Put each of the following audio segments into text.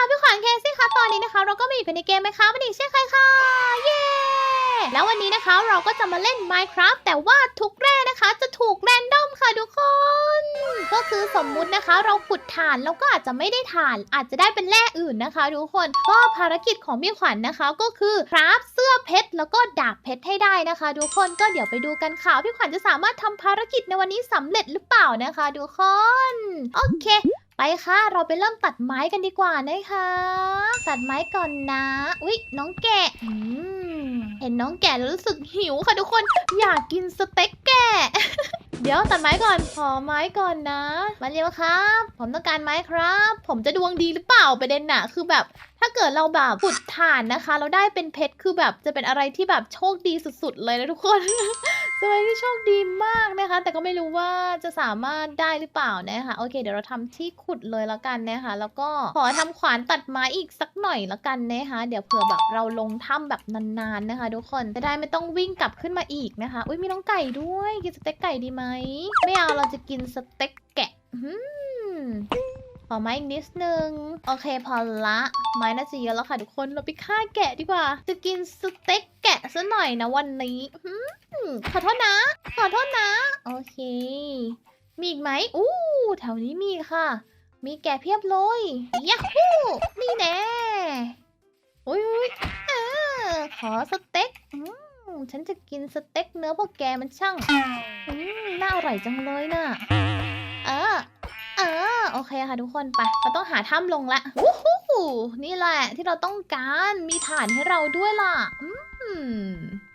ค่ะพี่ขวัญเคซี่คะตอนนี้นะคะ เราก็มาอยู่กันในเกมไหมคะวันนี้เช่นเคยค่ะ เย้ แล้ววันนี้นะคะเราก็จะมาเล่น Minecraft แต่ว่าทุกแร่นะคะ จะถูกแรนดอมค่ะทุกคน ก็คือสมมุตินะคะ เราขุดถ่านแล้วก็อาจจะไม่ได้ถ่าน อาจจะได้เป็นแร่อื่นนะคะทุกคน ก็ภารกิจของพี่ขวัญนะคะ ก็คือคราฟเสื้อเพชรแล้วก็ดาบเพชรให้ได้นะคะ ทุกคนก็เดี๋ยวไปดูกันค่ะพี่ขวัญจะสามารถทำภารกิจในวันนี้สำเร็จหรือเปล่านะคะ ทุกคน โอเค ไปค่ะ เราไปเริ่มตัดไม้กันดีกว่านะคะ ตัดไม้ก่อนนะ อุ๊ย น้องแกะอืมเห็นน้องแกะแล้วรู้สึกหิวค่ะทุกคน อยากกินสเต็กแกะ เดี๋ยวตัดไม้ก่อน ขอไม้ก่อนนะ มาเร็วครับ ผมต้องการไม้ครับ ผมจะดวงดีหรือเปล่าประเด็นน่ะคือแบบ ถ้าเกิดเราแบบขุดถ่านนะคะ เราได้เป็นเพชรคือแบบจะเป็นอะไรที่แบบโชคดีสุดๆ เลยนะทุกคนจะเป็นที่โชคดีมากนะคะ แต่ก็ไม่รู้ว่าจะสามารถได้หรือเปล่านะคะโอเค เดี๋ยวเราทำที่ขุดเลยแล้วกันนะคะ แล้วก็ขอทำขวานตัดไม้อีกสักหน่อยแล้วกันนะคะ เดี๋ยวเผื่อแบบเราลงถ้ำแบบนานๆนะคะ ทุกคนจะได้ไม่ต้องวิ่งกลับขึ้นมาอีกนะคะ อุ้ยมีน้องไก่ด้วยกินสเต็กไก่ดีไหมไม่เอาเราจะกินสเต็กแกะ ขอไม้อีกนิดนึง โอเคพอละ ไม้น่าจะเยอะแล้วค่ะทุกคน เราไปฆ่าแกะดีกว่า จะกินสเต็กแกะซะหน่อยนะวันนี้อืมขอโทษนะ ขอโทษนะ โอเค มีอีกไหมอู้แถวนี้มีค่ะ มีแกะเพียบเลยยักฮูนี่แน่อุ้ยอุ้ยเออขอสเต็กอืมฉันจะกินสเต็กเนื้อพวกแกมันช่างอืมน่าอร่อยจังเลยน่ะ เออ เออ โอเคค่ะทุกคนไปเราต้องหาถ้ำลงละวู้ฮู้นี่แหละ ที่เราต้องการมีฐานให้เราด้วยล่ะ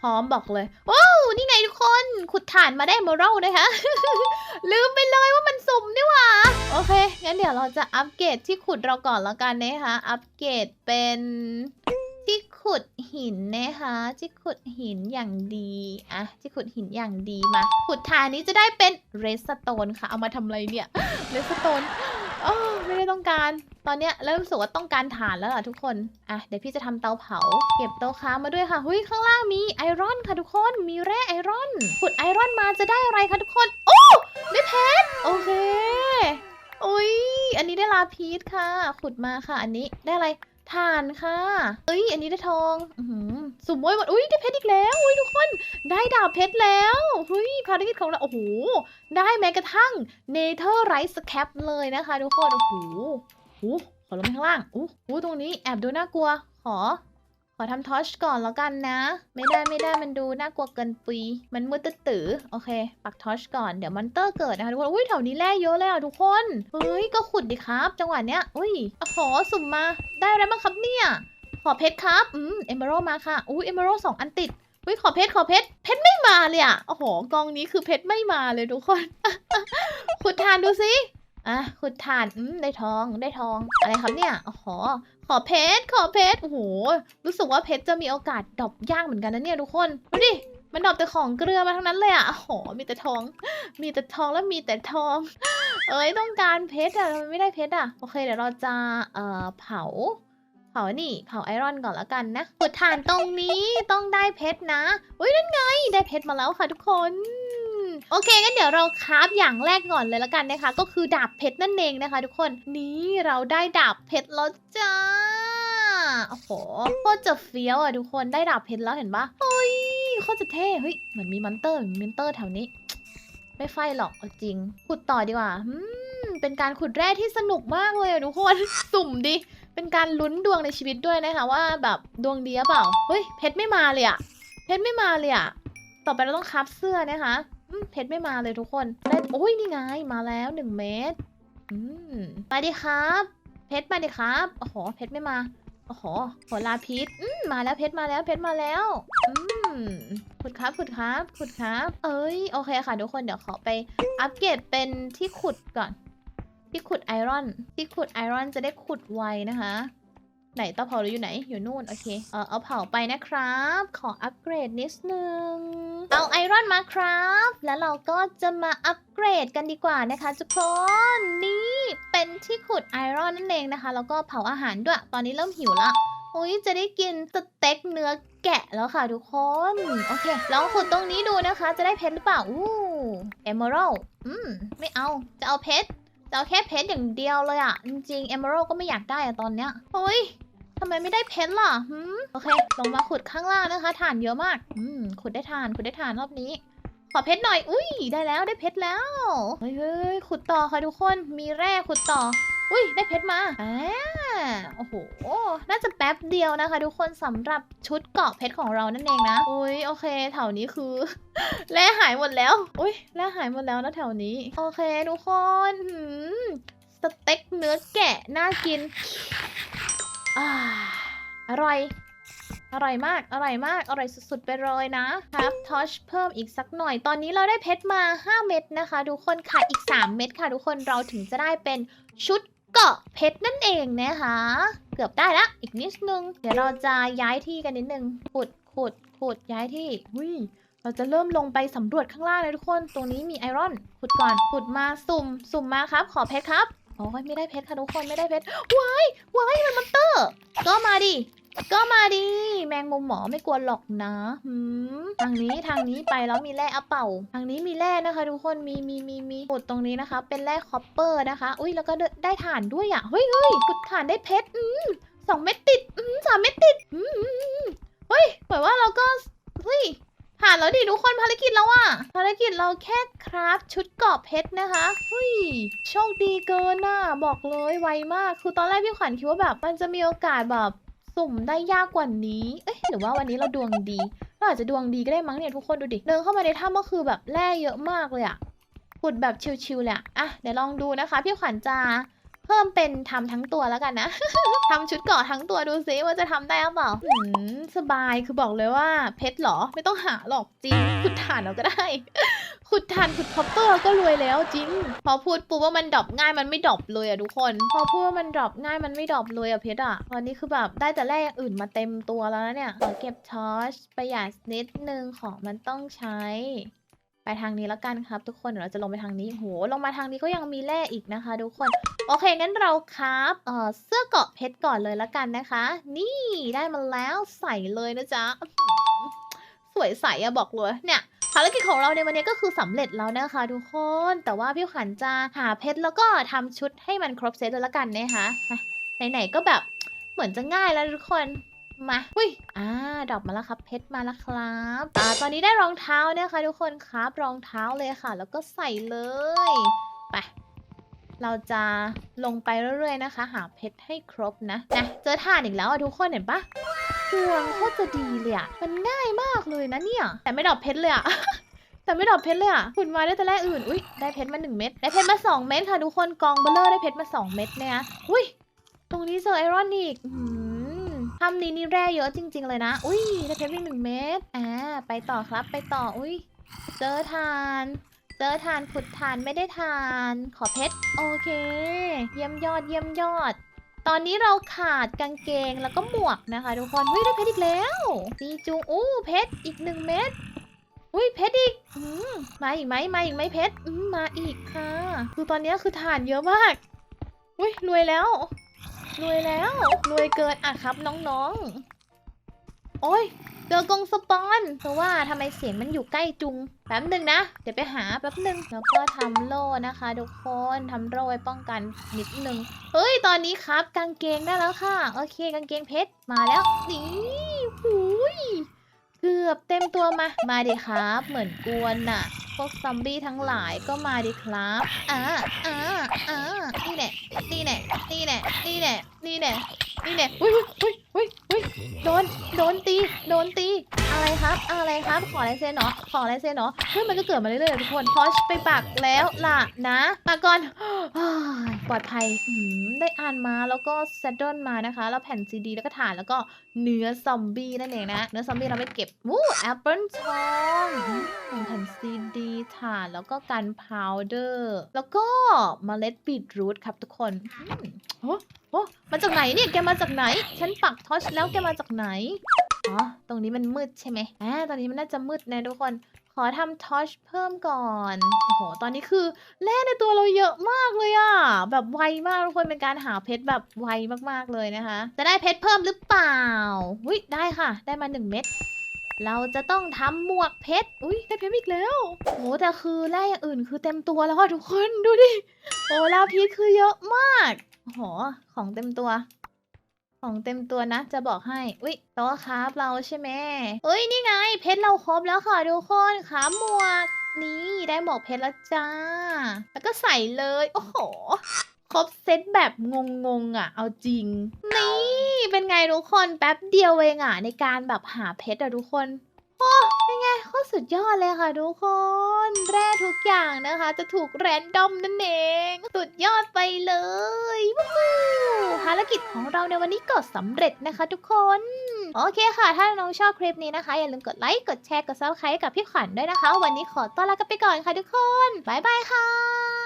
พร้อมบอกเลย ว้าว นี่ไงทุกคน ขุดฐานมาได้เมอรัลนะคะ ลืมไปเลยว่ามันสุ่มนี่หว่า โอเค งั้นเดี๋ยวเราจะอัปเกรดที่ขุดเราก่อนแล้วกันนะคะ อัปเกรดเป็น ที่ขุดหินนะคะที่ขุดหินอย่างดีอะที่ขุดหินอย่างดีมา ขุดถ่านนี้จะได้เป็นเรสโตนค่ะ เอามาทำอะไรเนี่ยเรสโตนอ๋อไม่ได้ต้องการ ตอนเนี้ยเริ่มรู้สึกว่าต้องการถ่านแล้วล่ะทุกคนอะเดี๋ยวพี่จะทำเตาเผา เก็บเตาค้ามาด้วยค่ะเฮ้ยข้างล่างมีไอรอนค่ะทุกคนมีแร่ไอรอนขุดไอรอนมาจะได้อะไรคะทุกคน โอ้ได้เพชรโอเคอุ้ยอันนี้ได้ลาพีชค่ะ ขุดมาค่ะ อันนี้ได้อะไร ถ่านค่ะเอ้ย อันนี้ได้ทองอสุ่มไว้หมด อุ้ยได้เพชรอีกแล้ว อุ้ยทุกคน ได้ดาบเพชรแล้วเฮ้ยภารกิจของเรา โอ้โห ได้แม้กระทั่งเนเธอร์ไรส์แคปเลยนะคะทุกคน โอ้โหโอ้ขอลงไปข้างล่างอู้อู้ตรงนี้แอบดูน่ากลัว ขอ ขอทำทอชก่อนแล้วกันนะ ไม่ได้ไม่ได้มันดูน่ากลัวเกินปีมันมืดตื้อโอเค ปักทอชก่อนเดี๋ยวมอนเตอร์เกิดนะคะทุกคนอุ้ยแถวนี้แร่เยอะเลยอะทุกคนเฮ้ยก็ขุดดิครับ จังหวะเนี้ยอุ้ยขอสุ่มมาได้อะไรบ้างครับเนี่ย ขอเพชรครับอืมเอเมอรัลมาค่ะอุ้ยเอเมอรัลสองอันติดอุ้ยขอเพชรขอเพชรเพชรไม่มาเลยอะโอ้โหกองนี้คือเพชรไม่มาเลยทุกคนขุดทานดูสิอะขุดถ่านอืมได้ทองได้ทองอะไรครับเนี่ยอ๋อ ขอเพชรขอเพชรโอ้โหรู้สึกว่าเพชรจะมีโอกาสดรอปยากเหมือนกันนะเนี่ยทุกคนดูดิมันดรอปแต่ของเกลือมาทั้งนั้นเลยอะโอ้โหมีแต่ทอง มีแต่ทองแล้วมีแต่ทอง เอ้ยต้องการเพชรอะทำไมไม่ได้เพชรอะโอเคเดี๋ยวเราจะเอ่อเผาเผานี่เผาไอรอนก่อนล้วกันนะขุดถ่านตรงนี้ต้องได้เพชรนะอุ้ยนั่นไง ได้เพชรมาแล้วค่ะทุกคน โอเคงั้นเดี๋ยวเราคราฟอย่างแรกก่อนเลยละกันนะคะ ก็คือดาบเพชรนั่นเองนะคะ ทุกคนนี่เราได้ดาบเพชรแล้วจ้าโอ้โหโคตรจะเฟี้ยวอะทุกคนได้ดาบเพชรแล้วเห็นปะเฮ้ยโคตรจะเท่เฮ้ยเหมือนมีมอนเตอร์เหมือนมีมอนเตอร์แถวนี้ ไม่ไฟหรอกเอาจริงขุดต่อดีกว่าอืมเป็นการขุดแร่ที่สนุกมากเลยอะทุกคน สุ่มดิ เป็นการลุ้นดวงในชีวิตด้วยนะคะว่าแบบดวงดีหรือเปล่า เฮ้ยเพชรไม่มาเลยอะเพชรไม่มาเลยอะต่อไปเราต้องคับเสื้อนะคะ เพชรไม่มาเลยทุกคนได้โอ้ยนี่ไงมาแล้วหนึ่งเม็ดอืมมาดิครับ เพชรมาดิครับโอ้โหเพชรไม่มาโอ้โหขอลาพิษอืมมาแล้วเพชรมาแล้วเพชรมาแล้วอืมขุดครับขุดครับขุดครับ เอ้ยโอเคค่ะทุกคนเดี๋ยวขอไปอัปเกรดเป็นที่ขุดก่อน ที่ขุดไอรอน ที่ขุดไอรอนจะได้ขุดไวนะคะ ไหนเตาเผาเราอยู่ไหน อยู่นู่น โอเค เออเอาเผาไปนะครับ ขออัปเกรดนิดนึง เอาไอรอนมาครับ แล้วเราก็จะมาอัปเกรดกันดีกว่านะคะทุกคน นี่เป็นที่ขุดไอรอนนั่นเองนะคะ แล้วก็เผาอาหารด้วย ตอนนี้เริ่มหิวละอุ้ยจะได้กินสเต็กเนื้อแกะแล้วค่ะทุกคน โอเค ลองขุดตรงนี้ดูนะคะ จะได้เพชรหรือเปล่า อู้เอเมอรัลอืม ไม่เอา จะเอาเพชรจะเอาแค่เพชรอย่างเดียวเลยอะจริงๆ Emerald ก็ไม่อยากได้อะตอนเนี้ยเฮ้ยำไมไม่ได้เพชรล่ะหืมโอเค ลงมาขุดข้างล่างนะคะถ่านเยอะมาก อืม ขุดได้ถ่าน ขุดได้ถ่านรอบนี้ ขอเพชรหน่อย อุ้ย ได้แล้ว ได้เพชรแล้ว เฮ้ยเฮ้ยขุดต่อค่ะทุกคน มีแร่ขุดต่อ อุ้ย ได้เพชรมาอ่าโอ้โห น่าจะแป๊บเดียวนะคะ ทุกคนสำหรับชุดเกาะเพชรของเรานั่นเองนะ อุ้ย โอเค แถวนี้คือแร่หายหมดแล้ว อุ้ย แร่หายหมดแล้วนะแถวนี้ โอเค ทุกคนสเต็กเนื้อแกะน่ากิน อร่อย อร่อยมาก อร่อยมาก อร่อยสุดๆไปเลยนะครับ ทอชเพิ่มอีกสักหน่อย ตอนนี้เราได้เพชรมา 5 เม็ดนะคะทุกคนขาดอีก 3 เม็ดค่ะทุกคน เราถึงจะได้เป็นชุดเกาะเพชรนั่นเองนะคะ เกือบได้ละอีกนิดนึง เดี๋ยวเราจะย้ายที่กันนิดนึง ขุด ขุด ขุด ย้ายที่หุยเราจะเริ่มลงไปสำรวจข้างล่างเลยทุกคน ตรงนี้มีไอรอน ขุดก่อน ขุดมาสุ่ม สุ่มมาครับ ขอเพชรครับ โอ้ยไม่ได้เพชรค่ะทุกคนไม่ได้เพชรว้ายว้ายมันมอนเตอร์ ก็มาดิ ก็มาดิ แมงมุมหมอไม่กลัวหรอกนะหืมทางนี้ทางนี้ไปแล้วมีแร่อะเป่า ทางนี้มีแร่นะคะ ทุกคนมีมีมีมีขุดตรงนี้นะคะ เป็นแร่คอปเปอร์นะคะ อุ้ยแล้วก็ได้ได้ถ่านด้วยอะเฮ้ยเฮ้ยขุดถ่านได้เพชรอืมสองเม็ดติดอืมสามเม็ดติดอืมอืมอืมเฮ้ยเหมือนว่าเราก็เฮ้ย ผ่านแล้วดิทุกคนภารกิจเราอะภารกิจเราแค่คราฟชุดเกราะเพชรนะคะเฮ้ยโชคดีเกินน่ะบอกเลยไวมาก คือตอนแรกพี่ขวัญคิดว่าแบบ มันจะมีโอกาสแบบสุ่มได้ยากกว่านี้ เอ๊ะหรือว่าวันนี้เราดวงดีเราอาจจะดวงดีก็ได้มั้งเนี่ยทุกคนดูดิ เดินเข้ามาในถ้ำก็คือแบบแร่เยอะมากเลยอะขุดแบบชิวๆเลยอะอะเดี๋ยวลองดูนะคะ พี่ขวัญจะ เพิ่มเป็นทำทั้งตัวแล้วกันนะทำชุดเกาะทั้งตัวดูซิว่าจะทำได้หรือเปล่าหืมสบายคือบอกเลยว่าเพชรเหรอไม่ต้องหาหรอกจริงขุดถ่านเราก็ได้ขุดถ่านขุดคอปเปอร์ก็รวยแล้วจริง พอพูดปุ๊บว่ามันดรอปง่ายมันไม่ดรอปเลยอะทุกคน พอพูดว่ามันดรอปง่ายมันไม่ดรอปเลยอะเพชรอะตอนนี้คือแบบได้แต่แรกอย่างอื่นมาเต็มตัวแล้วนะเนี่ยขอเก็บทอชประหยัดนิดนึงของมันต้องใช้ ไปทางนี้แล้วกันครับ ทุกคนเดี๋ยวเราจะลงไปทางนี้โหลงมาทางนี้ก็ยังมีแร่อีกนะคะ ทุกคนโอเคงั้นเราครับเอ่อเสื้อเกาะเพชรก่อนเลยและกันนะคะ นี่ได้มาแล้วใส่เลยนะจ๊ะสวยใสอะบอกเลยเนี่ยภารกิจของเราในวันนี้ก็คือสำเร็จแล้วนะคะ ทุกคน แต่ว่าพี่ขวัญจะหาเพชรแล้วก็ทำชุดให้มันครบเซตเลยละกันนะคะไหนๆก็แบบเหมือนจะง่ายแล้วทุกคน มาอุ้ยอ่าดรอปมาแล้วครับ เพชรมาแล้วครับ อ่า ตอนนี้ได้รองเท้านะคะทุกคนครับ รองเท้าเลยค่ะ แล้วก็ใส่เลย ไป เราจะลงไปเรื่อยๆนะคะ หาเพชรให้ครบนะ นะ เจอถ่านอีกแล้วอะทุกคนเห็นปะดวงโคตรจะดีเลยอะมันง่ายมากเลยนะเนี่ย แต่ไม่ดรอปเพชรเลยอะแต่ไม่ดรอปเพชรเลยอะขุดมาได้แต่แรกอื่น อุ้ยได้เพชรมาหนึ่งเม็ด ได้เพชรมาสองเม็ดค่ะทุกคน กองเบลเลอร์ได้เพชรมาสองเม็ดเนี่ย อุ้ย ตรงนี้เจอไอรอนอีกอืม ถ้ำนี้นี่แร่เยอะจริง ๆ เลยนะ อุ้ยได้เพชรอีกหนึ่งเม็ดอ่าไปต่อครับไปต่อ อุ้ยเจอทาน เจอทานขุดทานไม่ได้ทาน ขอเพชร โอเค เยี่ยมยอดเยี่ยมยอด ตอนนี้เราขาดกางเกงแล้วก็หมวกนะคะทุกคนเฮ้ยได้เพชรอีกแล้วดีจุง อู้เพชรอีกหนึ่งเม็ดอุ้ยเพชรอีกอมมาอีกไหมมาอีกไหมเพชรมาอีกค่ะ คือตอนนี้คือฐานเยอะมาก อุ้ยรวยแล้ว รวยแล้ว รวยเกินอะครับน้องๆ โอ้ยเจอกองสปอนเพราะว่าทำไมเสียงมันอยู่ใกล้จุง แป๊บหนึ่งนะ เดี๋ยวไปหาแป๊บหนึ่งแล้วก็ทำโล่นะคะทุกคนทำโล่ไว้ป้องกันนิดนึง เฮ้ย ตอนนี้ครับกางเกงได้แล้วค่ะ โอเคกางเกงเพชรมาแล้ว นี่หูยเกือบเต็มตัวมา มาเดิครับ เหมือนกวนน่ะ พวกซอมบี้ทั้งหลายก็มาดิครับอ่าอ่าอ่านี่แน่นี่แน่นี่แน่นี่แน่นี่แน่นี่แน่อุ้ยอุ้ยอุ้ยอุ้ยโดน โดนตี โดนตี อะไรครับ อะไรครับ ขอลายเซ็นเนาะขอลายเซ็นเนาะเฮ้ย มันก็เกิดมาเรื่อยๆทุกคนพอชไปปักแล้วล่ะนะ มาก่อน ปลอดภัย ได้อ่านมาแล้วก็เซดดอนมานะคะ แล้วแผ่นซีดี แล้วก็ถ่าน แล้วก็เนื้อซอมบี้นั่นเองนะ เนื้อซอมบี้เราไม่เก็บวู้แอปเปิลทอง อืมแผ่นซีดีถ่านแล้วก็กันพาวเดอร์ แล้วก็เมล็ดบีทรูทครับทุกคนโอ้โอ้มาจากไหนเนี่ย แกมาจากไหน ฉันปักทอชแล้วแกมาจากไหน อ๋อ ตรงนี้มันมืดใช่ไหมอ่าตอนนี้มันน่าจะมืดนะทุกคน ขอทำทอชเพิ่มก่อน โอ้โห ตอนนี้คือแร่ในตัวเราเยอะมากเลยอะ แบบไวมากทุกคน เป็นการหาเพชรแบบไวมากๆเลยนะคะ จะได้เพชรเพิ่มหรือเปล่าวิได้ค่ะ ได้มาหนึ่งเม็ด เราจะต้องทำหมวกเพชร อุ้ยได้เพชรอีกแล้วโอ้แต่คือแร่อย่างอื่นคือเต็มตัวแล้วค่ะทุกคนดูดิ โอ้ลาพีชคือเยอะมากโอ้โหของเต็มตัว ของเต็มตัวนะ จะบอกให้ อุ้ยโต๊ะครับเราใช่ไหมเอ้ยนี่ไง เพชรเราครบแล้วค่ะทุกคนขาหมวก นี่ได้หมวกเพชรแล้วจ้า แล้วก็ใส่เลย โอ้โห ครบเซตแบบงงๆอะ เอาจริง นี่เป็นไงทุกคนแป๊บเดียวเองอะ ในการแบบหาเพชรอะทุกคนโอ้เป็นไงโคตรสุดยอดเลยค่ะทุกคน แร่ทุกอย่างนะคะ จะถูกแรนดอมนั่นเอง สุดยอดไปเลยวู้ฮู้ภารกิจของเราในวันนี้ก็สำเร็จนะคะทุกคนโอเคค่ะ ถ้าน้องชอบคลิปนี้นะคะ อย่าลืมกดไลค์ กดแชร์ กดซับสไครต์กับพี่ขวัญด้วยนะคะ วันนี้ขอต้อนลากันไปก่อนค่ะทุกคน บ๊ายบายค่ะ